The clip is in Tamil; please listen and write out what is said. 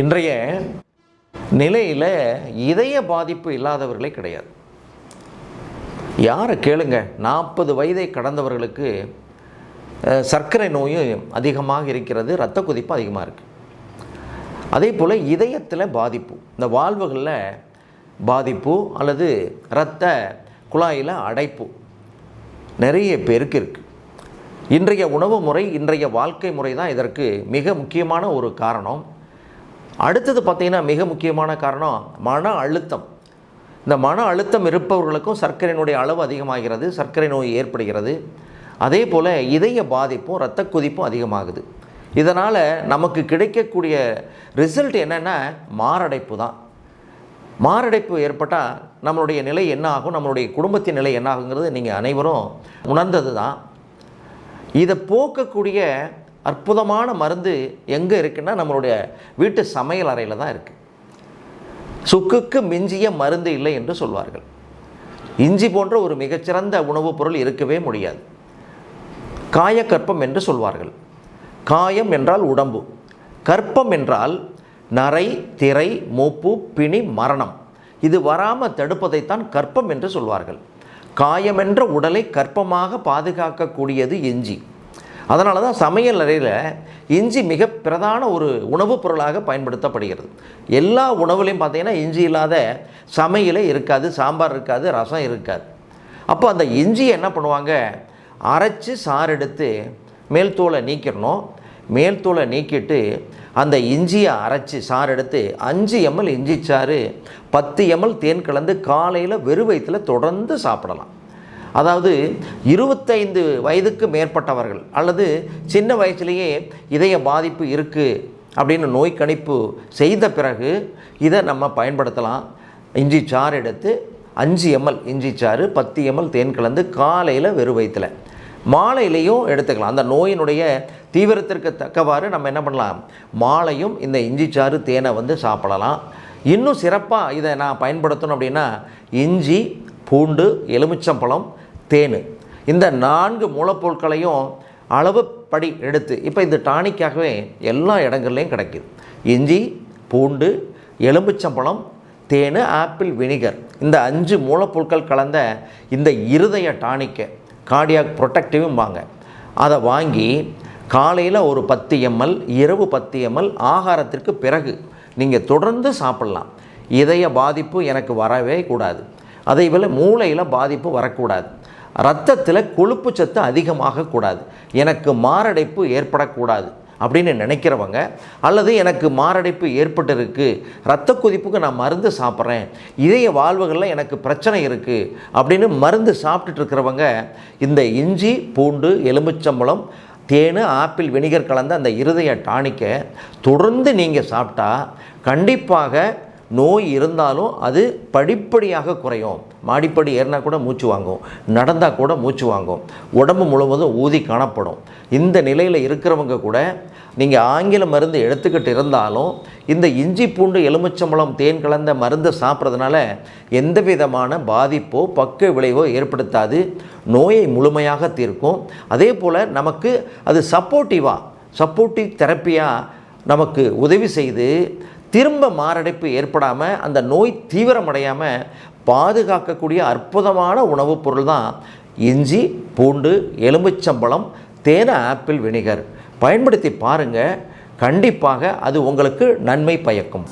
இன்றைய நிலையில் இதய பாதிப்பு இல்லாதவர்களே கிடையாது. யாரை கேளுங்க? நாற்பது வயதை கடந்தவர்களுக்கு சர்க்கரை நோயும் அதிகமாக இருக்கிறது இரத்த கொதிப்பு அதிகமாக இருக்குது அதே போல் இதயத்தில் பாதிப்பு. இந்த வாழ்வுகளில் பாதிப்பு அல்லது இரத்த குழாயில் அடைப்பு நிறைய பேருக்கு இருக்குது இன்றைய உணவு முறை இன்றைய வாழ்க்கை முறை தான் இதற்கு மிக முக்கியமான ஒரு காரணம். அடுத்தது பார்த்திங்கன்னா மிக முக்கியமான காரணம் மன அழுத்தம். இந்த மன அழுத்தம் இருப்பவர்களுக்கும் சர்க்கரையினுடைய அளவு அதிகமாகிறது சர்க்கரை நோய் ஏற்படுகிறது. அதே போல் இதய பாதிப்பும் இரத்த கொதிப்பும் அதிகமாகுது. இதனால் நமக்கு கிடைக்கக்கூடிய ரிசல்ட் என்னென்னா மாரடைப்பு தான். மாரடைப்பு ஏற்பட்டால் நம்மளுடைய நிலை என்ன ஆகும் நம்மளுடைய குடும்பத்தின் நிலை என்ன ஆகுங்கிறது நீங்கள் அனைவரும் உணர்ந்தது தான் இதை போக்கக்கூடிய அற்புதமான மருந்து எங்கே இருக்குன்னா நம்மளுடைய வீட்டு சமையல் அறையில் தான் இருக்குது சுக்குக்கு மிஞ்சிய மருந்து இல்லை என்று சொல்வார்கள். இஞ்சி போன்ற ஒரு மிகச்சிறந்த உணவுப் பொருள் இருக்கவே முடியாது. காயக்கற்பம் என்று சொல்வார்கள். காயம் என்றால் உடம்பு. கற்பம் என்றால் நரை திரை மூப்பு பிணி மரணம். இது வராமல் தடுப்பதைத்தான் கற்பம் என்று சொல்வார்கள். காயமென்ற உடலை கற்பமாக பாதுகாக்கக்கூடியது இஞ்சி. அதனால தான் சமையல் அறையில் இஞ்சி மிக பிரதான ஒரு உணவுப் பொருளாக பயன்படுத்தப்படுகிறது. எல்லா உணவுலையும் பார்த்தீங்கன்னா இஞ்சி இல்லாத சமையலே இருக்காது சாம்பார் இருக்காது ரசம் இருக்காது. அப்போ அந்த இஞ்சியை என்ன பண்ணுவாங்க? அரைச்சி சாறு எடுத்து மேல் தோலை நீக்கிடணும். மேல் தோலை நீக்கிட்டு அந்த இஞ்சியை அரைச்சி சாறு எடுத்து அஞ்சு எம்எல் இஞ்சி சாறு பத்து எம்எல் தேன் கலந்து காலையில் வெறுவயத்தில் தொடர்ந்து சாப்பிடலாம். அதாவது இருபத்தைந்து வயதுக்கு மேற்பட்டவர்கள் அல்லது சின்ன வயசுலேயே இதய பாதிப்பு இருக்குது அப்படின்னு நோய் கணிப்பு செய்த பிறகு இதை நம்ம பயன்படுத்தலாம். இஞ்சி சாறு எடுத்து அஞ்சு எம்எல் இஞ்சி சாறு பத்து எம்எல் தேன் கலந்து காலையில் வெறு வயிற்றில் மாலையிலையும் எடுத்துக்கலாம். அந்த நோயினுடைய தீவிரத்திற்கு தக்கவாறு நம்ம என்ன பண்ணலாம்? மாலையும் இந்த இஞ்சி சாறு தேனை வந்து சாப்பிடலாம். இன்னும் சிறப்பாக இதை நான் பயன்படுத்தணும் அப்படின்னா இஞ்சி பூண்டு எலுமிச்சம்பழம் தேன். இந்த நான்கு மூலப்பொருட்களையும் அளவுப்படி எடுத்து இப்போ இந்த டானிக்காகவே எல்லா இடங்கள்லையும் கிடைக்குது. இஞ்சி பூண்டு எலும்புச்சம்பழம் தேன் ஆப்பிள் வினிகர். இந்த அஞ்சு மூலப்பொருட்கள் கலந்த இந்த இருதய டானிக்கை கார்டியாக் ப்ரொட்டக்டிவும் வாங்க. அதை வாங்கி காலையில் ஒரு பத்து எம்எல் இரவு பத்து எம்எல் ஆகாரத்திற்கு பிறகு நீங்கள் தொடர்ந்து சாப்பிட்லாம். இதய பாதிப்பு எனக்கு வரவே கூடாது. அதே போல் மூளையில் பாதிப்பு வரக்கூடாது. ரத்தத்தில் கொழுப்பு சத்து அதிகமாக கூடாது. எனக்கு மாரடைப்பு ஏற்படக்கூடாது அப்படின்னு நினைக்கிறவங்க அல்லது எனக்கு மாரடைப்பு ஏற்பட்டிருக்கு இரத்த கொதிப்புக்கு நான் மருந்து சாப்பிட்றேன் இதய வாழ்வுகளில் எனக்கு பிரச்சனை இருக்குது அப்படின்னு மருந்து சாப்பிட்டுட்டு இருக்கிறவங்க இந்த இஞ்சி பூண்டு எலுமிச்சம்பழம் தேன் ஆப்பிள் வினிகர் கலந்த அந்த இருதய டானிக்கை தொடர்ந்து நீங்கள் சாப்பிட்டா கண்டிப்பாக நோய் இருந்தாலும் அது படிப்படியாக குறையும். மாடிப்படி ஏறினா கூட மூச்சு வாங்கும். நடந்தால் கூட மூச்சு வாங்கும். உடம்பு முழுவதும் ஊதி காணப்படும். இந்த நிலையில் இருக்கிறவங்க கூட நீங்கள் ஆங்கில மருந்து எடுத்துக்கிட்டு இருந்தாலும் இந்த இஞ்சி பூண்டு எலுமிச்சம்பழம் தேன் கலந்த மருந்து சாப்பிட்றதுனால எந்த விதமான பாதிப்போ பக்க விளைவோ ஏற்படுத்தாது. நோயை முழுமையாக தீர்க்கும். அதே போல் நமக்கு அது சப்போர்ட்டிவாக சப்போர்ட்டிவ் தெரப்பியாக நமக்கு உதவி செய்து திரும்ப மாரடைப்பு ஏற்படாமல் அந்த நோய் தீவிரமடையாமல் பாதுகாக்கக்கூடிய அற்புதமான உணவுப் பொருள் தான் இஞ்சி பூண்டு எலுமிச்சம்பழம் தேன ஆப்பிள் வினிகர். பயன்படுத்தி பாருங்கள் கண்டிப்பாக அது உங்களுக்கு நன்மை பயக்கும்.